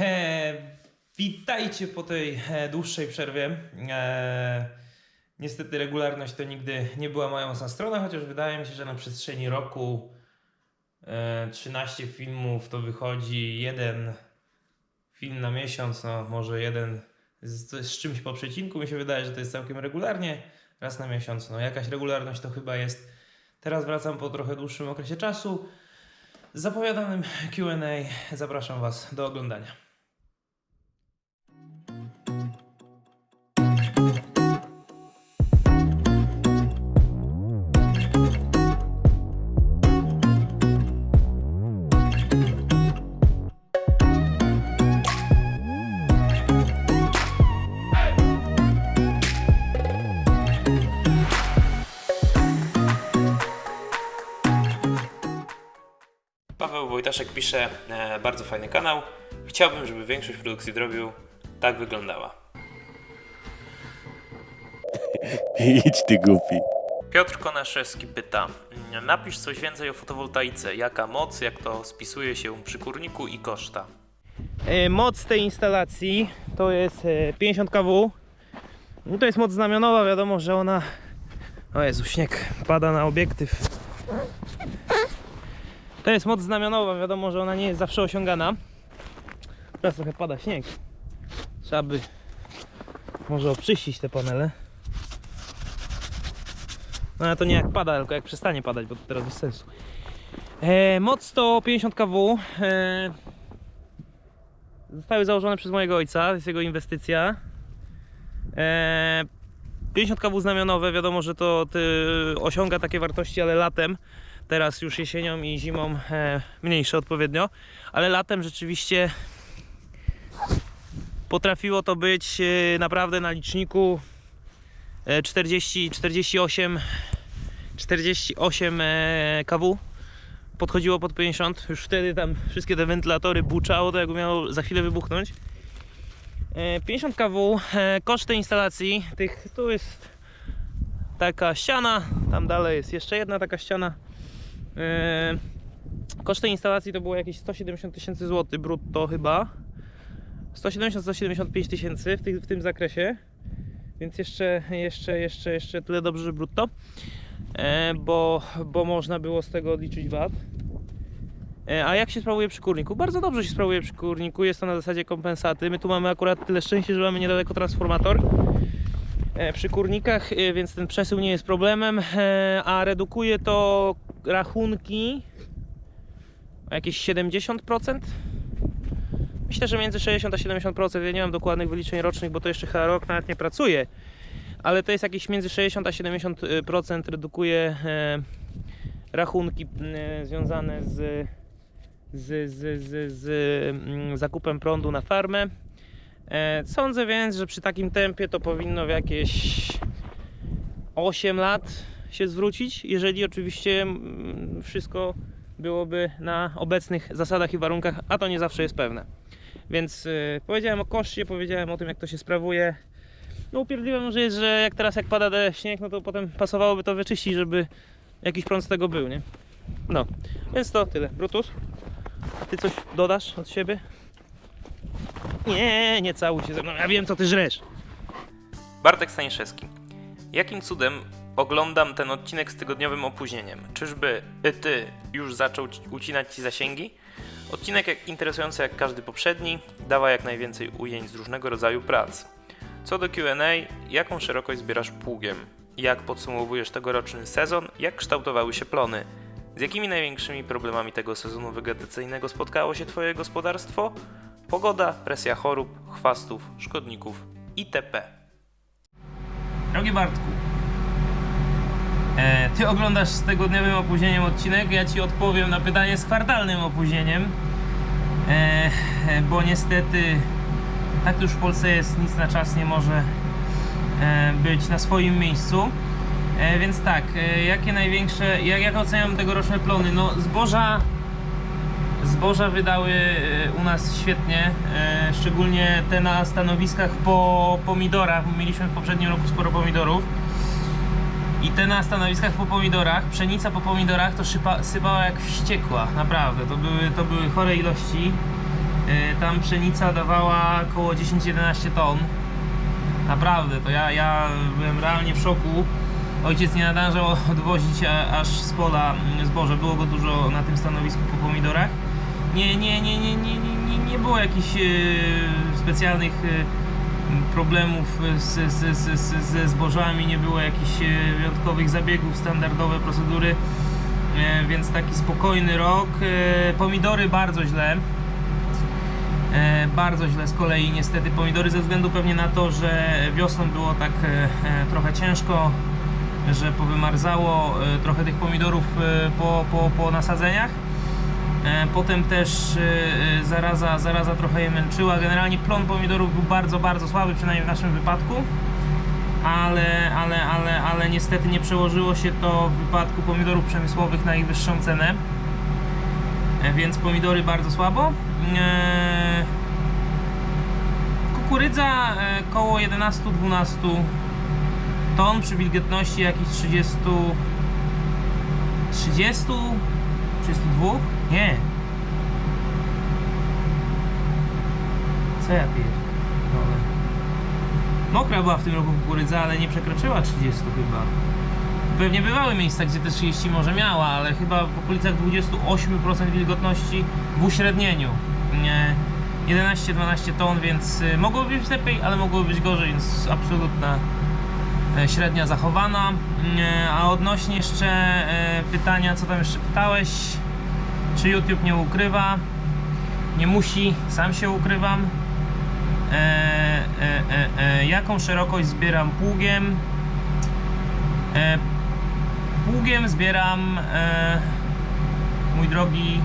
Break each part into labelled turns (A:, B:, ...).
A: E, witajcie po tej e, dłuższej przerwie. E, niestety regularność to nigdy nie była moja mocna strona, chociaż wydaje mi się, że na przestrzeni roku e, 13 filmów to wychodzi jeden film na miesiąc, no może jeden z, z czymś po przecinku. Mi się wydaje, że to jest całkiem regularnie, raz na miesiąc. No jakaś regularność to chyba jest. Teraz wracam po trochę dłuższym okresie czasu. Zapowiadanym QA zapraszam Was do oglądania. Wojtaszek pisze, e, bardzo fajny kanał. Chciałbym, żeby większość produkcji drobiu tak wyglądała.
B: Idź ty głupi.
A: Piotr Konaszewski pyta, napisz coś więcej o fotowoltaice. Jaka moc, jak to spisuje się przy kurniku i koszta? E, Moc tej instalacji to jest e, 50 kW. No to jest moc znamionowa, wiadomo, że ona... O Jezu, śnieg pada na obiektyw. To jest moc znamionowa, wiadomo, że ona nie jest zawsze osiągana. Teraz trochę pada śnieg. Trzeba by może oczyścić te panele. No ale to nie jak pada, tylko jak przestanie padać, bo to teraz bez sensu. E, moc to 50 kW. E, zostały założone przez mojego ojca, to jest jego inwestycja. E, 50 kW znamionowe, wiadomo, że to osiąga takie wartości, ale latem, teraz już jesienią i zimą e, mniejsze odpowiednio, ale latem rzeczywiście potrafiło to być e, naprawdę na liczniku e, 40, 48 48 e, kW. Podchodziło pod 50 już wtedy tam wszystkie te wentylatory buczało to jakby miało za chwilę wybuchnąć. E, 50 kW e, koszt tej instalacji tych tu jest taka ściana tam dalej jest jeszcze jedna taka ściana e, koszt tej instalacji to było jakieś 170 tysięcy złotych brutto chyba 170-175 tysięcy w, w tym zakresie więc jeszcze, jeszcze, jeszcze, jeszcze tyle dobrze, brutto e, bo, bo można było z tego odliczyć VAT. E, A jak się sprawuje przy kurniku? Bardzo dobrze się sprawuje przy kurniku, jest to na zasadzie kompensaty. My tu mamy akurat tyle szczęścia, że mamy niedaleko transformator przy kurnikach, więc ten przesył nie jest problemem, a redukuje to rachunki o jakieś 70%. Myślę, że między 60 a 70%. Ja nie mam dokładnych wyliczeń rocznych, bo to jeszcze chyba rok nawet nie pracuje ale to jest jakieś między 60 a 70% redukuje e, rachunki e, związane z, z, z, z, z mm, zakupem prądu na farmę. E, sądzę więc, że przy takim tempie to powinno w jakieś 8 lat się zwrócić, jeżeli oczywiście mm, wszystko byłoby na obecnych zasadach i warunkach, a to nie zawsze jest pewne. Więc e, powiedziałem o koszcie, powiedziałem o tym, jak to się sprawuje. No upierdliwym, że jest, że jak teraz jak pada śnieg, no to potem pasowałoby to wyczyścić, żeby jakiś prąd z tego był, nie? No, więc to tyle. Brutus, ty coś dodasz od siebie? Nie, nie całuj się ze mną, ja wiem co ty żresz. Bartek Staniszewski. Jakim cudem oglądam ten odcinek z tygodniowym opóźnieniem? Czyżby ty już zaczął ci- ucinać ci zasięgi? Odcinek jak interesujący jak każdy poprzedni, dawa jak najwięcej ujęć z różnego rodzaju prac. Co do QA, jaką szerokość zbierasz pługiem? Jak podsumowujesz tegoroczny sezon? Jak kształtowały się plony? Z jakimi największymi problemami tego sezonu wegetacyjnego spotkało się Twoje gospodarstwo? Pogoda, presja chorób, chwastów, szkodników itp. Drogi Bartku, e, Ty oglądasz z tygodniowym opóźnieniem odcinek, ja Ci odpowiem na pytanie z kwartalnym opóźnieniem, e, e, bo niestety tak już w Polsce jest, nic na czas nie może e, być na swoim miejscu. E, więc tak, e, jakie największe, jak, jak oceniam tegoroczne plony? No zboża, zboża wydały e, u nas świetnie, e, szczególnie te na stanowiskach po pomidorach. Mieliśmy w poprzednim roku sporo pomidorów. I te na stanowiskach po pomidorach, pszenica po pomidorach to szypa, sypała jak wściekła, naprawdę. To były, to były chore ilości. tam pszenica dawała około 10-11 ton. Naprawdę, to ja, ja byłem realnie w szoku. Ojciec nie nadążał odwozić aż z pola mm, zboże. Było go dużo na tym stanowisku po pomidorach. Nie, nie, nie, nie, nie, nie, nie, było jakichś e, specjalnych e, problemów z, z, z, z, ze zbożami, nie było jakichś e, wyjątkowych zabiegów, standardowe procedury. E, więc taki spokojny rok. E, pomidory bardzo źle. E, bardzo źle z kolei niestety pomidory ze względu pewnie na to, że wiosną było tak e, e, trochę ciężko, że powymarzało e, trochę tych pomidorów e, po, po, po nasadzeniach. E, Potem też e, e, zaraza, zaraza trochę je męczyła. Generalnie plon pomidorów był bardzo, bardzo słaby, przynajmniej w naszym wypadku. Ale, ale, ale, ale niestety nie przełożyło się to w wypadku pomidorów przemysłowych na ich wyższą cenę. Więc pomidory bardzo słabo. Kukurydza koło 11-12 ton przy wilgotności jakichś 30 30 32? Nie. Co ja pierdolę? Mokra była w tym roku kukurydza, ale nie przekroczyła 30 chyba. Pewnie bywały miejsca, gdzie te 30 może miała, ale chyba w okolicach 28% wilgotności w uśrednieniu. Nie, 11-12 ton, więc y, mogłoby być lepiej, ale mogłoby być gorzej, więc absolutna e, średnia zachowana. A odnośnie jeszcze e, pytania, co tam jeszcze pytałeś, czy YouTube nie ukrywa? Nie musi, sam się ukrywam. E, e, e, e, jaką szerokość zbieram pługiem? E, pługiem zbieram e, mój drogi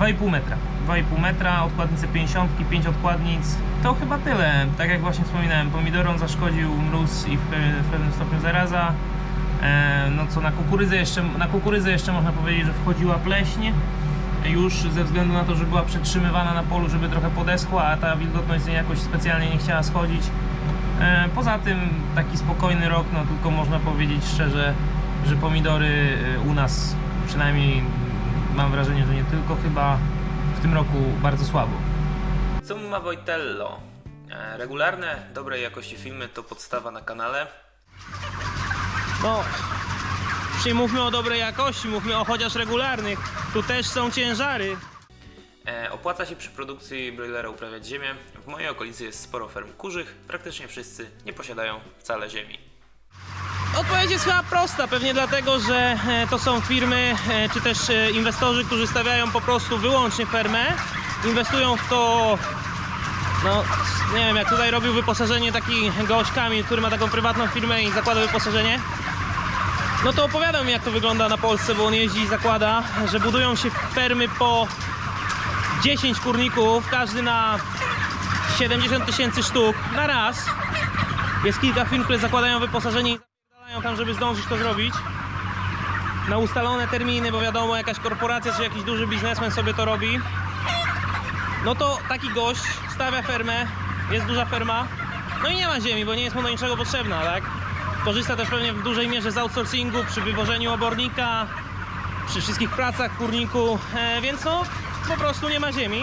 A: 2,5 metra. 2,5 metra, odkładnice 50, 5 odkładnic. To chyba tyle. Tak jak właśnie wspominałem, pomidorom zaszkodził mróz i w pe- w pewnym stopniu zaraza. E, no co na kukurydzę jeszcze, na kukurydzę jeszcze można powiedzieć, że wchodziła pleśń. Już ze względu na to, że była przetrzymywana na polu, żeby trochę podeschła, a ta wilgotność jakoś specjalnie nie chciała schodzić. E, Poza tym taki spokojny rok, no tylko można powiedzieć szczerze, że pomidory e, u nas przynajmniej mam wrażenie, że nie tylko chyba w tym roku bardzo słabo. Co ma Wojtello? Regularne, dobrej jakości filmy to podstawa na kanale. No, czyli mówmy o dobrej jakości, mówmy o chociaż regularnych. Tu też są ciężary. E, opłaca się przy produkcji broilera uprawiać ziemię. W mojej okolicy jest sporo ferm kurzych. Praktycznie wszyscy nie posiadają wcale ziemi. Odpowiedź jest chyba prosta, pewnie dlatego, że e, to są firmy e, czy też e, inwestorzy, którzy stawiają po prostu wyłącznie fermę. Inwestują w to, no nie wiem, jak tutaj robił wyposażenie taki gość Kamil, który ma taką prywatną firmę i zakłada wyposażenie. No to opowiadał mi jak to wygląda na Polsce, bo on jeździ i zakłada, że budują się fermy po 10 kurników, każdy na 70 tysięcy sztuk na raz. Jest kilka firm, które zakładają wyposażenie i zapierdalają tam, żeby zdążyć to zrobić. Na ustalone terminy, bo wiadomo, jakaś korporacja czy jakiś duży biznesmen sobie to robi. No to taki gość stawia fermę, jest duża ferma, no i nie ma ziemi, bo nie jest mu do niczego potrzebna, tak? Korzysta też pewnie w dużej mierze z outsourcingu przy wywożeniu obornika, przy wszystkich pracach w kurniku, e, więc no po prostu nie ma ziemi.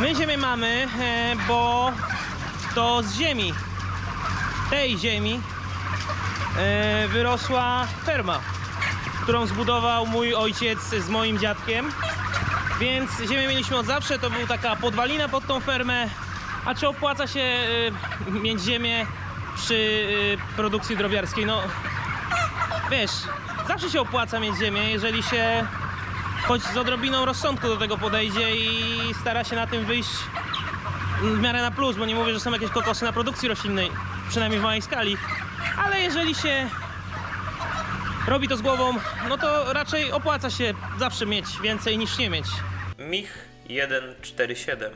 A: My ziemię mamy, e, bo to z ziemi, tej ziemi e, wyrosła ferma, którą zbudował mój ojciec z moim dziadkiem. Więc ziemię mieliśmy od zawsze, to była taka podwalina pod tą fermę. A czy opłaca się mieć ziemię przy y, produkcji drobiarskiej? No wiesz, zawsze się opłaca mieć ziemię, jeżeli się choć z odrobiną rozsądku do tego podejdzie i stara się na tym wyjść w miarę na plus, bo nie mówię, że są jakieś kokosy na produkcji roślinnej, przynajmniej w małej skali, ale jeżeli się robi to z głową, no to raczej opłaca się zawsze mieć więcej niż nie mieć. Mich 147.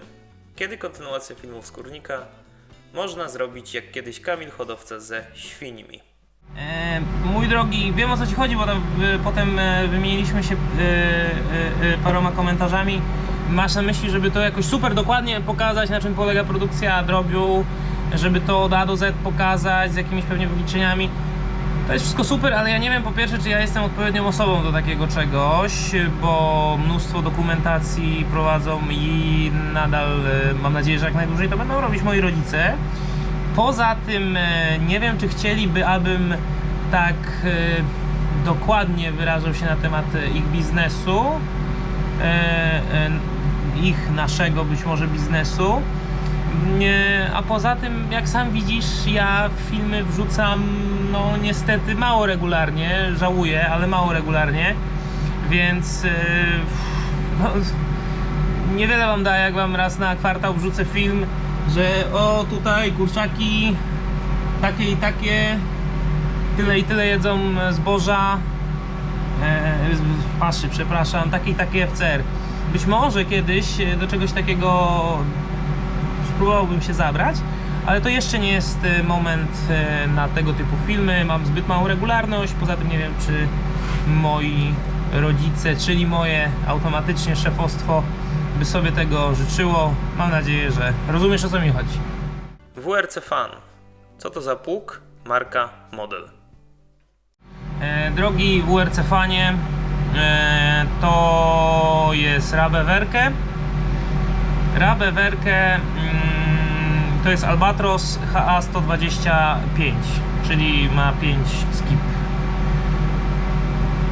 A: Kiedy kontynuacja filmów z Kurnika można zrobić jak kiedyś Kamil Hodowca ze świńmi? E, mój drogi, wiem o co ci chodzi, bo tam, y, potem e, wymieniliśmy się y, y, paroma komentarzami. Masz na myśli, żeby to jakoś super dokładnie pokazać, na czym polega produkcja drobiu, żeby to od A do Z pokazać z jakimiś pewnie wyliczeniami. To jest wszystko super, ale ja nie wiem po pierwsze, czy ja jestem odpowiednią osobą do takiego czegoś, bo mnóstwo dokumentacji prowadzą i nadal e, mam nadzieję, że jak najdłużej to będą robić moi rodzice. Poza tym e, nie wiem, czy chcieliby, abym tak e, dokładnie wyrażał się na temat ich biznesu, ich, naszego być może biznesu. A poza tym, jak sam widzisz, ja filmy wrzucam, no niestety mało regularnie, żałuję, ale mało regularnie, więc yy, no, niewiele wam da, jak wam raz na kwartał wrzucę film, że o tutaj kurczaki takie i takie, tyle i tyle jedzą zboża, e, paszy, przepraszam, takie i takie FCR. Być może kiedyś e, do czegoś takiego spróbowałbym się zabrać, ale to jeszcze nie jest e, moment e, na tego typu filmy. Mam zbyt małą regularność, poza tym nie wiem, czy moi rodzice, czyli moje automatycznie szefostwo by sobie tego życzyło. Mam nadzieję, że rozumiesz o co mi chodzi. WRC Fan. Co to za pług? Marka, model. E, drogi WRC Fanie, e, to jest Rabe Werke. Rabe Werke mm, to jest Albatros HA125, czyli ma 5 skip.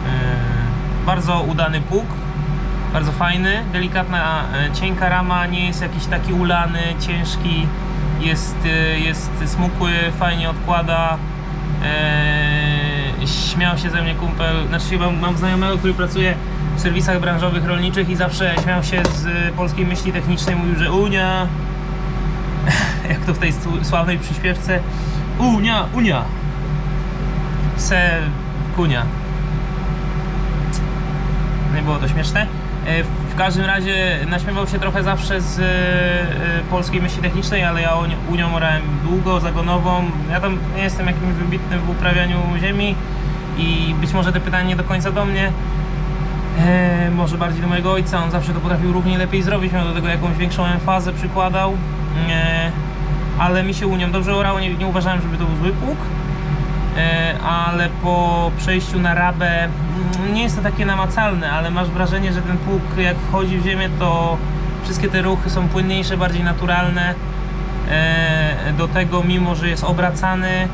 A: E, bardzo udany pług, bardzo fajny, delikatna, e, cienka rama, nie jest jakiś taki ulany, ciężki, jest, e, jest smukły, fajnie odkłada. Śmiał się ze mnie kumpel, znaczy mam, mam znajomego, który pracuje w serwisach branżowych rolniczych i zawsze śmiał się z polskiej myśli technicznej, mówił, że Unia, jak to w tej sł- sławnej przyśpiewce, Unia, Unia, se kunia. Nie było to śmieszne. E, W każdym razie naśmiewał się trochę zawsze z e, polskiej myśli technicznej, ale ja Uni- Unią orałem długo, zagonową. Ja tam nie jestem jakimś wybitnym w uprawianiu ziemi i być może te pytanie nie do końca do mnie. E, może bardziej do mojego ojca, on zawsze to potrafił równie lepiej zrobić, miał do tego jakąś większą emfazę przykładał. E, ale mi się Unią dobrze orało, nie, nie uważałem, żeby to był zły pług. E, ale po przejściu na rabę mm, nie jest to takie namacalne, ale masz wrażenie, że ten pług jak wchodzi w ziemię, to wszystkie te ruchy są płynniejsze, bardziej naturalne. Do tego, mimo że jest obracany,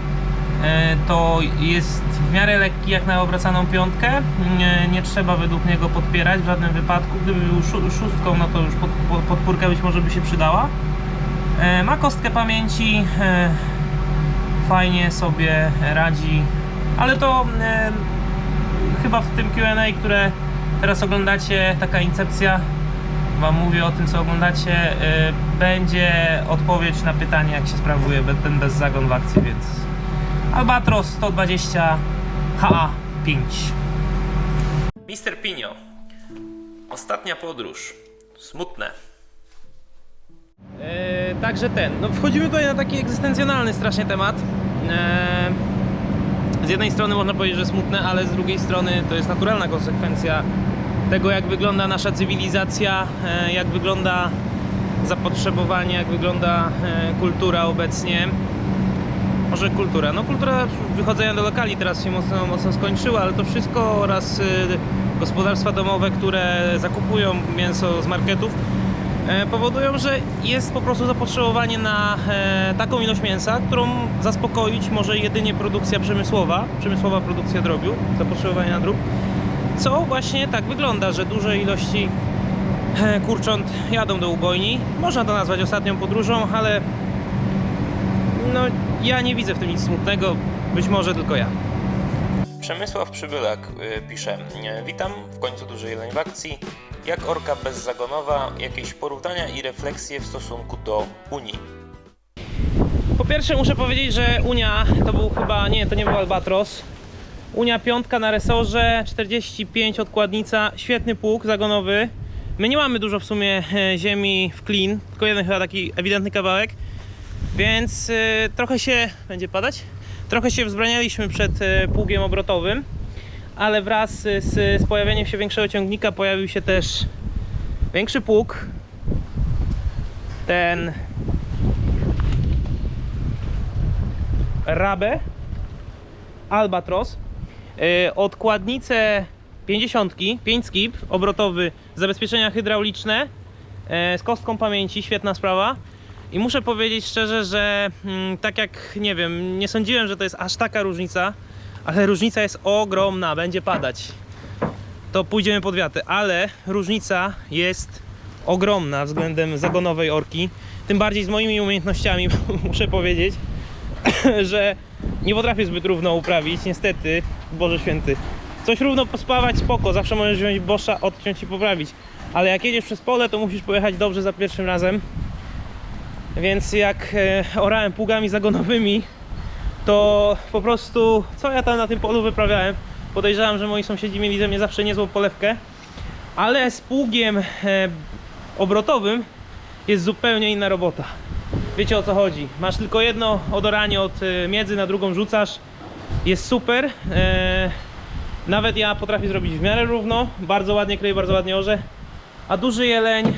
A: to jest w miarę lekki jak na obracaną piątkę. Nie, nie trzeba według niego podpierać w żadnym wypadku. Gdyby był szó- szóstką, no to już pod, pod, podpórka być może by się przydała. E, Ma kostkę pamięci, e, fajnie sobie radzi, ale to e, chyba w tym Q&A, które teraz oglądacie, taka incepcja, wam mówię o tym, co oglądacie, e, będzie odpowiedź na pytanie, jak się sprawuje ten bez zagon w akcji, więc Albatros 120 HA5. Mister Pinio. Ostatnia podróż. Smutne. E, także ten. No wchodzimy tutaj na taki egzystencjonalny strasznie temat. E, z jednej strony można powiedzieć, że smutne, ale z drugiej strony to jest naturalna konsekwencja tego, jak wygląda nasza cywilizacja, e, jak wygląda zapotrzebowanie, jak wygląda e, kultura obecnie. Może kultura. No kultura wychodzenia do lokali teraz się mocno, mocno skończyła, ale to wszystko oraz y, gospodarstwa domowe, które zakupują mięso z marketów, e, powodują, że jest po prostu zapotrzebowanie na e, taką ilość mięsa, którą zaspokoić może jedynie produkcja przemysłowa, przemysłowa produkcja drobiu, zapotrzebowanie na drób. Co właśnie tak wygląda, że duże ilości e, kurcząt jadą do ubojni. Można to nazwać ostatnią podróżą, ale no ja nie widzę w tym nic smutnego, być może tylko ja. Przemysław Przybylak y, pisze Witam, w końcu duży jeleń w akcji. Jak orka bezzagonowa, jakieś porównania i refleksje w stosunku do Unii? Po pierwsze muszę powiedzieć, że Unia to był chyba, nie, to nie był Albatros. Unia piątka na resorze, 45 odkładnica, świetny pług zagonowy. My nie mamy dużo w sumie e, ziemi w klin, tylko jeden chyba taki ewidentny kawałek. Więc y, trochę się będzie padać. Trochę się wzbranialiśmy przed y, pługiem obrotowym, ale wraz y, z, z pojawieniem się większego ciągnika pojawił się też większy pług. Ten Rabe. Albatros. Odkładnice 50, 5 skip, obrotowy, zabezpieczenia hydrauliczne z kostką pamięci, świetna sprawa. I muszę powiedzieć szczerze, że mm, tak jak nie wiem, nie sądziłem, że to jest aż taka różnica, ale różnica jest ogromna, będzie padać. To pójdziemy pod wiatę, ale różnica jest ogromna względem zagonowej orki. Tym bardziej z moimi umiejętnościami, muszę powiedzieć, że nie potrafię zbyt równo uprawić, niestety, Boże Święty. Coś równo pospawać, spoko, zawsze możesz wziąć bosza, odciąć i poprawić. Ale jak jedziesz przez pole, to musisz pojechać dobrze za pierwszym razem. Więc jak e, orałem pługami zagonowymi, to po prostu co ja tam na tym polu wyprawiałem? Podejrzewam, że moi sąsiedzi mieli ze mnie zawsze niezłą polewkę, ale z pługiem e, obrotowym jest zupełnie inna robota. Wiecie o co chodzi. Masz tylko jedno odoranie od e, miedzy na drugą rzucasz. Jest super. Nawet ja potrafię zrobić w miarę równo. Bardzo ładnie kleję, bardzo ładnie orze. A duży jeleń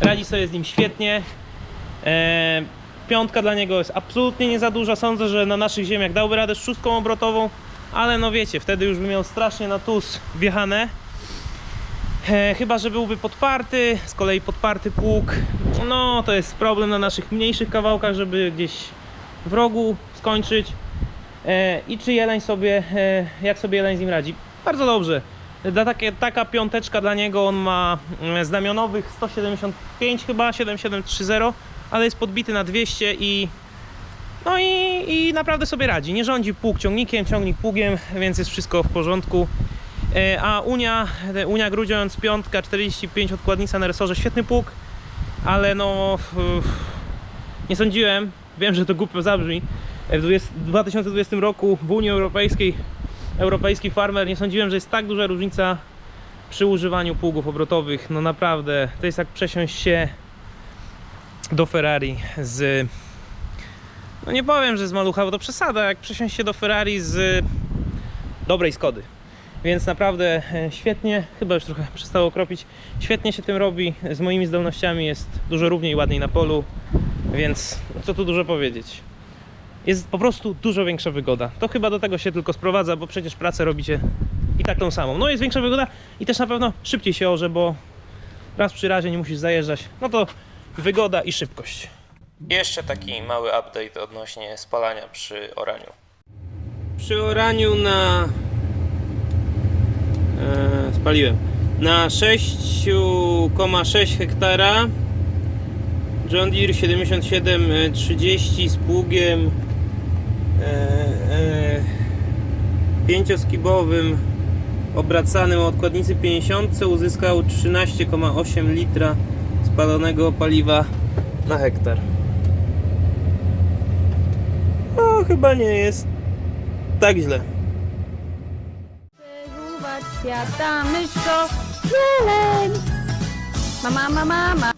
A: radzi sobie z nim świetnie. E, piątka dla niego jest absolutnie nie za duża. Sądzę, że na naszych ziemiach dałby radę z szóstką obrotową, ale no wiecie, wtedy już by miał strasznie na tus wjechane. E, chyba, że byłby podparty, z kolei podparty pług. No to jest problem na naszych mniejszych kawałkach, żeby gdzieś w rogu skończyć. E, I czy jeleń sobie, e, jak sobie jeleń z nim radzi? Bardzo dobrze. Dla takie, taka piąteczka dla niego, on ma mm, znamionowych 175 chyba, 7730, ale jest podbity na 200 i no i, i naprawdę sobie radzi. Nie rządzi pług ciągnikiem, ciągnik pługiem, więc jest wszystko w porządku. E, A Unia, e, Unia Grudziądz, piątka, 45 odkładnica na resorze, świetny pług, ale no nie sądziłem, wiem, że to głupio zabrzmi, w 20 2020 roku w Unii Europejskiej europejski farmer, nie sądziłem, że jest tak duża różnica przy używaniu pługów obrotowych. No naprawdę, to jest jak przesiąść się do Ferrari z. No nie powiem, że z malucha, bo to przesada, jak przesiąść się do Ferrari z dobrej Skody. Więc naprawdę e, świetnie, chyba już trochę przestało kropić. Świetnie się tym robi. Z moimi zdolnościami jest dużo równiej ładniej na polu, więc co tu dużo powiedzieć jest po prostu dużo większa wygoda. To chyba do tego się tylko sprowadza, bo przecież pracę robicie i tak tą samą. No jest większa wygoda i też na pewno szybciej się orze, bo raz przy razie nie musisz zajeżdżać. No to wygoda i szybkość. Jeszcze taki mały update odnośnie spalania przy oraniu. Przy oraniu na... E, spaliłem. Na 6,6 hektara John Deere 7730 z pługiem e, e, pięcioskibowym obracanym o odkładnicy 50 uzyskał 13,8 litra spalonego paliwa na hektar. No chyba nie jest tak źle.
C: Przeżuwać świata myszko, jeleń. Mama, mama, mama.